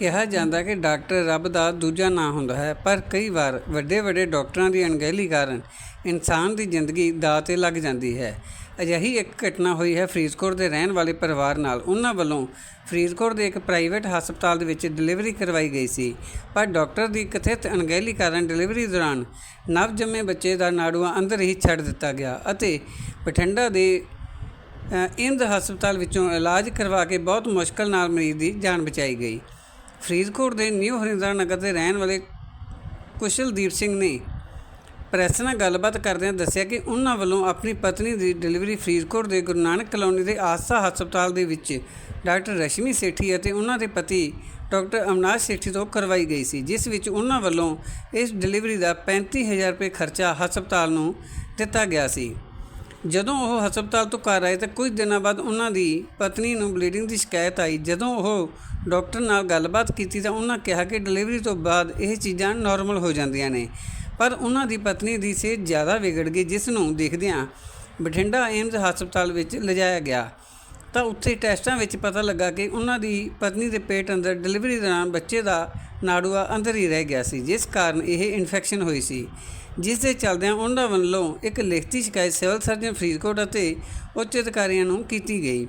ਕਿਹਾ ਜਾਂਦਾ ਕਿ ਡਾਕਟਰ ਰੱਬ ਦਾ ਦੂਜਾ ਨਾਂ ਹੁੰਦਾ ਹੈ, ਪਰ ਕਈ ਵਾਰ ਵੱਡੇ ਵੱਡੇ ਡਾਕਟਰਾਂ ਦੀ ਅਣਗਹਿਲੀ ਕਾਰਨ ਇਨਸਾਨ ਦੀ ਜ਼ਿੰਦਗੀ ਦਾਅ ਤੇ ਲੱਗ ਜਾਂਦੀ ਹੈ। ਅਜਿਹੀ ਇੱਕ ਘਟਨਾ ਹੋਈ ਹੈ ਫਰੀਦਕੋਟ ਦੇ ਰਹਿਣ ਵਾਲੇ ਪਰਿਵਾਰ ਨਾਲ। ਉਹਨਾਂ ਵੱਲੋਂ ਫਰੀਦਕੋਟ ਦੇ ਇੱਕ ਪ੍ਰਾਈਵੇਟ ਹਸਪਤਾਲ ਦੇ ਵਿੱਚ ਡਿਲੀਵਰੀ ਕਰਵਾਈ ਗਈ ਸੀ, ਪਰ ਡਾਕਟਰ ਦੀ ਕਥਿਤ ਅਣਗਹਿਲੀ ਕਾਰਨ ਡਿਲੀਵਰੀ ਦੌਰਾਨ ਨਵਜੰਮੇ ਬੱਚੇ ਦਾ ਨਾੜੂਆ ਅੰਦਰ ਹੀ ਛੱਡ ਦਿੱਤਾ ਗਿਆ ਅਤੇ ਬਠਿੰਡਾ ਦੇ ਇੰਦ ਹਸਪਤਾਲ ਵਿੱਚੋਂ ਇਲਾਜ ਕਰਵਾ ਕੇ ਬਹੁਤ ਮੁਸ਼ਕਲ ਨਾਲ ਮਰੀਜ਼ ਦੀ ਜਾਨ ਬਚਾਈ ਗਈ। ਫਰੀਦਕੋਟ ਦੇ ਨਿਊ ਹਰਿੰਦਰਾ ਨਗਰ ਦੇ ਰਹਿਣ ਵਾਲੇ ਕੁਸ਼ਲਦੀਪ ਸਿੰਘ ਨੇ ਪ੍ਰੈਸ ਨਾਲ ਗੱਲਬਾਤ ਕਰਦਿਆਂ ਦੱਸਿਆ ਕਿ ਉਹਨਾਂ ਵੱਲੋਂ ਆਪਣੀ ਪਤਨੀ ਦੀ ਡਿਲੀਵਰੀ ਫਰੀਦਕੋਟ ਦੇ ਗੁਰੂ ਨਾਨਕ ਕਲੋਨੀ ਦੇ ਆਸਾ ਹਸਪਤਾਲ ਦੇ ਵਿੱਚ ਡਾਕਟਰ ਰਸ਼ਮੀ ਸੇਠੀ ਅਤੇ ਉਹਨਾਂ ਦੇ ਪਤੀ ਡਾਕਟਰ ਅਮਨਾਸ਼ ਸੇਠੀ ਤੋਂ ਕਰਵਾਈ ਗਈ ਸੀ, ਜਿਸ ਵਿੱਚ ਉਹਨਾਂ ਵੱਲੋਂ ਇਸ ਡਿਲੀਵਰੀ ਦਾ 35000 ਰੁਪਏ ਖਰਚਾ ਹਸਪਤਾਲ ਨੂੰ ਦਿੱਤਾ ਗਿਆ ਸੀ। ਜਦੋਂ ਉਹ ਹਸਪਤਾਲ ਤੋਂ ਘਰ ਆਏ ਤਾਂ ਕੁਝ ਦਿਨਾਂ ਬਾਅਦ ਉਹਨਾਂ ਦੀ ਪਤਨੀ ਨੂੰ ਬਲੀਡਿੰਗ ਦੀ ਸ਼ਿਕਾਇਤ ਆਈ। ਜਦੋਂ ਉਹ ਡਾਕਟਰ ਨਾਲ ਗੱਲਬਾਤ ਕੀਤੀ ਤਾਂ ਉਹਨਾਂ ਕਿਹਾ ਕਿ ਡਿਲੀਵਰੀ ਤੋਂ ਬਾਅਦ ਇਹ ਚੀਜ਼ਾਂ ਨਾਰਮਲ ਹੋ ਜਾਂਦੀਆਂ ਨੇ। ਪਰ ਉਹਨਾਂ ਦੀ ਪਤਨੀ ਦੀ ਸਿਹਤ ਜ਼ਿਆਦਾ ਵਿਗੜ ਗਈ, ਜਿਸ ਨੂੰ ਦੇਖਦਿਆਂ ਬਠਿੰਡਾ ਏਮਜ਼ ਹਸਪਤਾਲ ਵਿੱਚ ਲਿਜਾਇਆ ਗਿਆ। ਤਾਂ ਉੱਥੇ ਟੈਸਟਾਂ ਵਿੱਚ ਪਤਾ ਲੱਗਾ ਕਿ ਉਹਨਾਂ ਦੀ ਪਤਨੀ ਦੇ ਪੇਟ ਅੰਦਰ ਡਿਲੀਵਰੀ ਦੌਰਾਨ ਬੱਚੇ ਦਾ ਨਾੜੂਆ ਅੰਦਰ ਹੀ ਰਹਿ ਗਿਆ ਸੀ, ਜਿਸ ਕਾਰਨ ਇਹ ਇਨਫੈਕਸ਼ਨ ਹੋਈ ਸੀ। ਜਿਸ ਦੇ ਚਲਦਿਆਂ ਉਹਨਾਂ ਵੱਲੋਂ ਇੱਕ ਲਿਖਤੀ ਸ਼ਿਕਾਇਤ ਸਿਵਲ ਸਰਜਨ ਫਰੀਦਕੋਟ ਅਤੇ ਉੱਚ ਅਧਿਕਾਰੀਆਂ ਨੂੰ ਕੀਤੀ ਗਈ।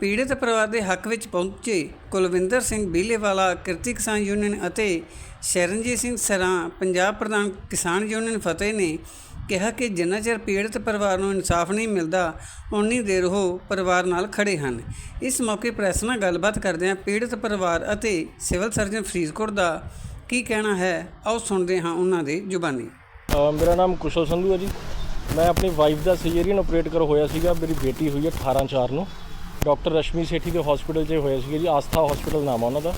ਪੀੜਤ ਪਰਿਵਾਰ ਦੇ ਹੱਕ ਵਿੱਚ ਪਹੁੰਚੇ ਕੁਲਵਿੰਦਰ ਸਿੰਘ ਬੀਲੇਵਾਲਾ, ਕਿਰਤੀ ਕਿਸਾਨ ਯੂਨੀਅਨ ਅਤੇ ਸ਼ਰਨਜੀਤ ਸਿੰਘ ਸਰਾਂ, ਪੰਜਾਬ ਪ੍ਰਧਾਨ ਕਿਸਾਨ ਯੂਨੀਅਨ ਫਤਿਹ ਨੇ ਕਿਹਾ ਕਿ ਜਿੰਨਾ ਚਿਰ ਪੀੜਤ ਪਰਿਵਾਰ ਨੂੰ ਇਨਸਾਫ ਨਹੀਂ ਮਿਲਦਾ ਉਨੀ ਦੇਰ ਉਹ ਪਰਿਵਾਰ ਨਾਲ ਖੜੇ ਹਨ। ਇਸ ਮੌਕੇ ਪ੍ਰੈਸ ਨਾਲ ਗੱਲਬਾਤ ਕਰਦਿਆਂ ਪੀੜਤ ਪਰਿਵਾਰ ਅਤੇ ਸਿਵਲ ਸਰਜਨ ਫਰੀਦਕੋਟ ਦਾ ਕੀ ਕਹਿਣਾ ਹੈ, ਆਓ ਸੁਣਦੇ ਹਾਂ ਉਹਨਾਂ ਦੇ ਜ਼ੁਬਾਨੀ। ਮੇਰਾ ਨਾਮ ਕੁਸ਼ਲ ਸੰਧੂ ਹੈ ਜੀ। ਮੈਂ ਆਪਣੀ ਵਾਈਫ ਦਾ ਸਿਜੇਰੀਅਨ ਆਪਰੇਟ ਕਰ ਹੋਇਆ ਸੀਗਾ। ਮੇਰੀ ਬੇਟੀ ਹੋਈ ਹੈ 18 4 ਨੂੰ। ਡਾਕਟਰ ਰਸ਼ਮੀ ਸੇਠੀ ਦੇ ਹਸਪੀਟਲ 'ਚ ਹੋਇਆ ਸੀਗਾ ਜੀ, ਆਸਥਾ ਹਸਪੀਟਲ ਨਾਮ ਆ ਉਹਨਾਂ ਦਾ।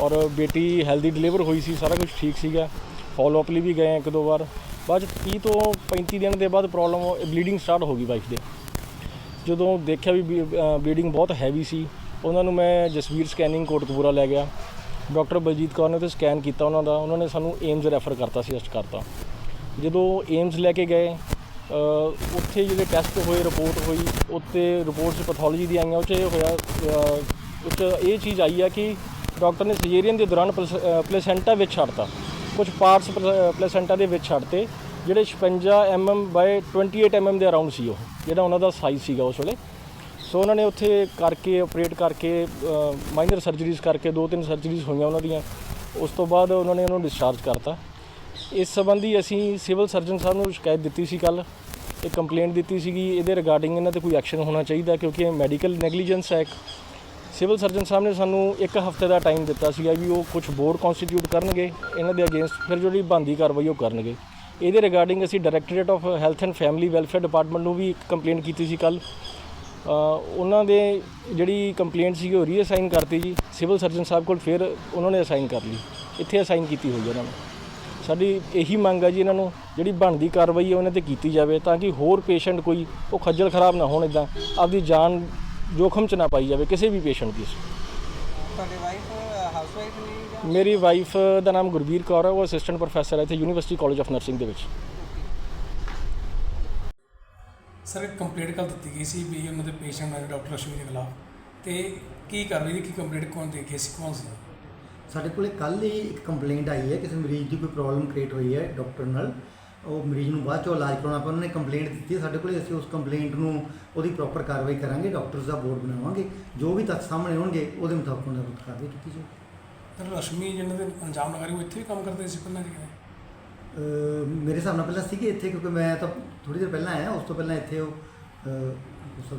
ਔਰ ਬੇਟੀ ਹੈਲਦੀ ਡਿਲੀਵਰ ਹੋਈ ਸੀ, ਸਾਰਾ ਕੁਝ ਠੀਕ ਸੀਗਾ। ਫਾਲੋ ਅਪ ਲਈ ਵੀ ਗਏ ਇੱਕ ਦੋ ਵਾਰ। ਬਾਅਦ 'ਚ 30 ਤੋਂ 35 ਦਿਨ ਦੇ ਬਾਅਦ ਪ੍ਰੋਬਲਮ ਬਲੀਡਿੰਗ ਸਟਾਰਟ ਹੋ ਗਈ ਵਾਈਫ ਦੇ। ਜਦੋਂ ਦੇਖਿਆ ਵੀ ਬਲੀਡਿੰਗ ਬਹੁਤ ਹੈਵੀ ਸੀ ਉਹਨਾਂ ਨੂੰ ਮੈਂ ਜਸਵੀਰ ਸਕੈਨਿੰਗ ਕੋਟਕਪੂਰਾ ਲੈ ਗਿਆ। ਡਾਕਟਰ ਬਲਜੀਤ ਕੌਰ ਨੇ ਉੱਥੇ ਸਕੈਨ ਕੀਤਾ ਉਹਨਾਂ ਦਾ ਉਹਨਾਂ ਨੇ ਸਾਨੂੰ ਏਮਜ਼ ਰੈਫਰ ਕਰਤਾ ਸੀ ਅਸਟ ਕਰਤਾ ਜਦੋਂ ਏਮਜ਼ ਲੈ ਕੇ ਗਏ ਉੱਥੇ ਜਿਹੜੇ ਟੈਸਟ ਹੋਏ ਰਿਪੋਰਟ ਹੋਈ ਉੱਤੇ ਰਿਪੋਰਟਸ ਪੈਥੋਲੋਜੀ ਦੀ ਆਈਆਂ ਉਹ 'ਚ ਇਹ ਹੋਇਆ ਅ, ਉਹ 'ਚ ਇਹ ਚੀਜ਼ ਆਈ ਆ ਕਿ ਡਾਕਟਰ ਨੇ ਸਿਜੇਰੀਅਨ ਦੇ ਦੌਰਾਨ ਪਲੇਸੈਂਟਾ ਵਿੱਚ ਛੱਡਤਾ। ਕੁਝ ਪਾਰਟਸ ਪਲੇਸੈਂਟਾ ਦੇ ਵਿੱਚ ਛੱਡਤੇ, ਜਿਹੜੇ 56 mm ਬਾਈ 28 mm ਦੇ ਅਰਾਊਂਡ ਸੀ ਉਹ, ਜਿਹੜਾ ਉਹਨਾਂ ਦਾ ਸਾਈਜ਼ ਸੀਗਾ ਉਸ ਵੇਲੇ। ਸੋ ਉਹਨਾਂ ਨੇ ਉੱਥੇ ਕਰਕੇ ਆਪਰੇਟ ਕਰਕੇ ਮਾਈਨਰ ਸਰਜਰੀਜ਼ ਕਰਕੇ, ਦੋ ਤਿੰਨ ਸਰਜਰੀਜ਼ ਹੋਈਆਂ ਉਹਨਾਂ ਦੀਆਂ। ਉਸ ਤੋਂ ਬਾਅਦ ਉਹਨਾਂ ਨੇ ਉਹਨੂੰ ਡਿਸਚਾਰਜ ਕਰਤਾ। ਇਸ ਸੰਬੰਧੀ ਅਸੀਂ ਸਿਵਲ ਸਰਜਨ ਸਾਹਿਬ ਨੂੰ ਸ਼ਿਕਾਇਤ ਦਿੱਤੀ ਸੀ ਕੱਲ ਇਹ ਕੰਪਲੇਂਟ ਦਿੱਤੀ ਸੀਗੀ। ਇਹਦੇ ਰਿਗਾਰਡਿੰਗ ਇਹਨਾਂ ਤੇ ਕੋਈ ਐਕਸ਼ਨ ਹੋਣਾ ਚਾਹੀਦਾ, ਕਿਉਂਕਿ ਇਹ ਮੈਡੀਕਲ ਨੈਗਲੀਜੈਂਸ ਹੈ ਇੱਕ। ਸਿਵਲ ਸਰਜਨ ਸਾਹਿਬ ਨੇ ਸਾਨੂੰ ਇੱਕ ਹਫ਼ਤੇ ਦਾ ਟਾਈਮ ਦਿੱਤਾ ਸੀਗਾ ਵੀ ਉਹ ਕੁਝ ਬੋਰਡ ਕਨਸਟੀਟਿਊਟ ਕਰਨਗੇ, ਇਹਨਾਂ ਦੇ ਅਗੇਂਸਟ ਫਿਰ ਜਿਹੜੀ ਬੰਦੀ ਕਾਰਵਾਈ ਉਹ ਕਰਨਗੇ। ਇਹਦੇ ਰਿਗਾਰਡਿੰਗ ਅਸੀਂ directorate of health and family welfare department ਨੂੰ ਵੀ ਇੱਕ ਕੰਪਲੇਂਟ ਕੀਤੀ ਸੀ ਕੱਲ ਉਹਨਾਂ ਦੇ ਜਿਹੜੀ ਕੰਪਲੇਂਟ ਸੀ ਉਹ ਰੀਅਸਾਈਨ ਕਰਤੀ ਜੀ। ਸਿਵਲ ਸਰਜਨ ਸਾਹਿਬ ਕੋਲ ਫਿਰ ਉਹਨਾਂ ਨੇ ਅਸਾਈਨ ਕਰ ਲਈ। ਇੱਥੇ ਅਸਾਈਨ ਕੀਤੀ ਹੋਈ ਉਹਨਾਂ ਨੂੰ। ਸਾਡੀ ਇਹੀ ਮੰਗ ਆ ਜੀ ਇਹਨਾਂ ਨੂੰ, ਜਿਹੜੀ ਬਣਦੀ ਕਾਰਵਾਈ ਹੈ, ਉਹਨਾਂ ਤੇ ਕੀਤੀ ਜਾਵੇ ਤਾਂ ਕਿ ਹੋਰ ਪੇਸ਼ੈਂਟ ਕੋਈ ਉਹ ਖੱਜਲ ਖਰਾਬ ਨਾ ਹੋਣ ਇਦਾਂ ਆਪਦੀ ਜਾਨ ਜੋਖਮ 'ਚ ਨਾ ਪਾਈ ਜਾਵੇ ਕਿਸੇ ਵੀ ਪੇਸ਼ੈਂਟ ਦੀ। ਤੁਹਾਡੇ ਵਾਈਫ ਹਾਊਸ ਵਾਈਫ ਨੇ ਜਾਂ ਮੇਰੀ ਵਾਈਫ ਦਾ ਨਾਮ ਗੁਰਬੀਰ ਕੌਰ ਹੈ ਉਹ ਅਸਿਸਟੈਂਟ ਪ੍ਰੋਫੈਸਰ ਹੈ ਇੱਥੇ ਯੂਨੀਵਰਸਿਟੀ ਕਾਲਜ ਆਫ ਨਰਸਿੰਗ ਦੇ ਵਿੱਚ। ਸਰ ਇੱਕ ਕੰਪਲੇਂਟ ਕੱਲ ਦਿੱਤੀ ਗਈ ਸੀ ਵੀ ਉਹਨਾਂ ਦੇ ਪੇਸ਼ੈਂਟ ਨਾਲ ਡਾਕਟਰ ਅਸ਼ਵਨੀ ਦੇ ਖਿਲਾਫ। ਤੇ ਕੀ ਕਾਰਵਾਈ ਦੀ ਕੀ ਕੰਪਲੇਂਟ ਕੌਣ ਦੇ ਕੇ ਸੀ ਕੌਣ ਸੀ? ਸਾਡੇ ਕੋਲੇ ਕੱਲ ਹੀ ਇੱਕ ਕੰਪਲੇਂਟ ਆਈ ਹੈ ਕਿਸੇ ਮਰੀਜ਼ ਦੀ ਕੋਈ ਪ੍ਰੋਬਲਮ ਕ੍ਰੀਏਟ ਹੋਈ ਹੈ ਡਾਕਟਰ ਨਾਲ। ਉਹ ਮਰੀਜ਼ ਨੂੰ ਬਾਅਦ ਚੋਂ ਇਲਾਜ ਕਰਾਉਣਾ ਪਿਆ ਉਹਨਾਂ ਨੇ ਕੰਪਲੇਂਟ ਦਿੱਤੀ ਹੈ ਸਾਡੇ ਕੋਲੇ ਅਸੀਂ ਉਸ ਕੰਪਲੇਂਟ ਨੂੰ ਉਹਦੀ ਪ੍ਰੋਪਰ ਕਾਰਵਾਈ ਕਰਾਂਗੇ ਡਾਕਟਰਸ ਦਾ ਬੋਰਡ ਬਣਾਵਾਂਗੇ ਜੋ ਵੀ ਤੱਥ ਸਾਹਮਣੇ ਆਉਣਗੇ ਉਹਦੇ ਮੁਤਾਬਕ ਉਹਨਾਂ ਦੀ ਕਾਰਵਾਈ ਕੀਤੀ ਜਾਊਗੀ ਸਰ ਰਸ਼ਮੀ ਜਿਹਨਾਂ ਦੇ ਅੰਜਾਮ ਲਗਾ ਰਹੀ ਉਹ ਇੱਥੇ ਵੀ ਕੰਮ ਕਰਦੇ ਸੀ ਪਹਿਲਾਂ ਕਿਤੇ? ਅਹ ਮੇਰੇ ਹਿਸਾਬ ਨਾਲ ਪਹਿਲਾਂ ਸੀਗੇ ਇੱਥੇ ਕਿਉਂਕਿ ਮੈਂ ਤਾਂ ਥੋੜੀ ਦੇਰ ਪਹਿਲਾਂ ਆਇਆ ਉਸ ਤੋਂ ਪਹਿਲਾਂ ਇੱਥੇ ਉਹ ਅਹ, ਉਸ ਤੋਂ